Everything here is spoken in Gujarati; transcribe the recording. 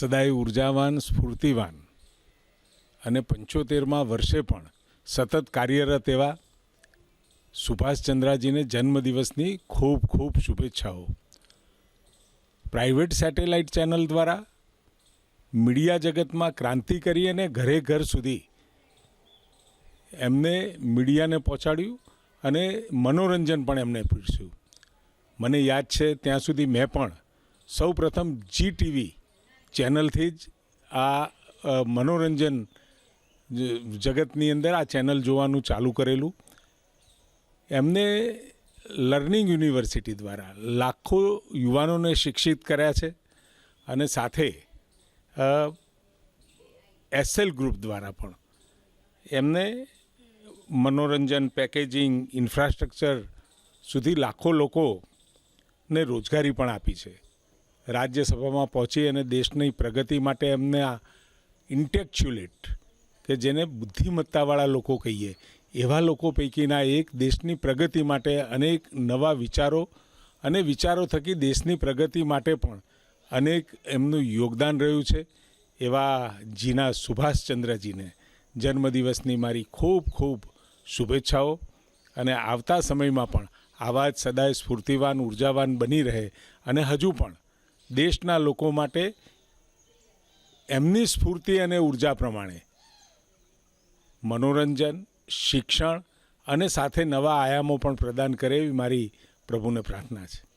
સદાય ઉર્જાવાન, સ્ફૂર્તિવાન. અને પંચોતેરમાં વર્ષે પણ સતત કાર્યરત એવા સુભાષચંદ્રાજીને જન્મદિવસની ખૂબ ખૂબ શુભેચ્છાઓ. પ્રાઇવેટ સેટેલાઇટ ચેનલ દ્વારા મીડિયા જગતમાં ક્રાંતિ કરી અને ઘરે ઘર સુધી એમને મીડિયાને પહોંચાડ્યું અને મનોરંજન પણ એમને પીરસ્યું. મને યાદ છે, ત્યાં સુધી મેં પણ સૌ પ્રથમ જી ટીવી ચેનલથી જ આ મનોરંજન જગતની અંદર આ ચેનલ જોવાનું ચાલુ કરેલું. એમને લર્નિંગ યુનિવર્સિટી દ્વારા લાખો યુવાનોને શિક્ષિત કર્યા છે અને સાથે એસએલ ગ્રુપ દ્વારા પણ એમને મનોરંજન, પેકેજિંગ, ઇન્ફ્રાસ્ટ્રક્ચર સુધી લાખો લોકોને રોજગારી પણ આપી છે. રાજ્યસભામાં પહોંચી અને દેશની પ્રગતિ માટે એમને આ ઇન્ટેક્ચ્યુલેટ, કે જેને બુદ્ધિમત્તાવાળા લોકો કહીએ, એવા લોકો પૈકીના એક દેશની પ્રગતિ માટે અનેક નવા વિચારો અને વિચારો થકી દેશની પ્રગતિ માટે પણ અનેક એમનું યોગદાન રહ્યું છે. એવા જીના સુભાષચંદ્રજીને જન્મદિવસની મારી ખૂબ ખૂબ શુભેચ્છાઓ અને આવતા સમયમાં પણ આવા જ સદાય સ્ફૂર્તિવાન, ઉર્જાવાન બની રહે અને હજુ પણ દેશના લોકો માટે એમની સ્ફૂર્તિ અને ઊર્જા પ્રમાણે મનોરંજન, શિક્ષણ અને સાથે નવા આયામો પણ પ્રદાન કરે એવી મારી પ્રભુને પ્રાર્થના છે.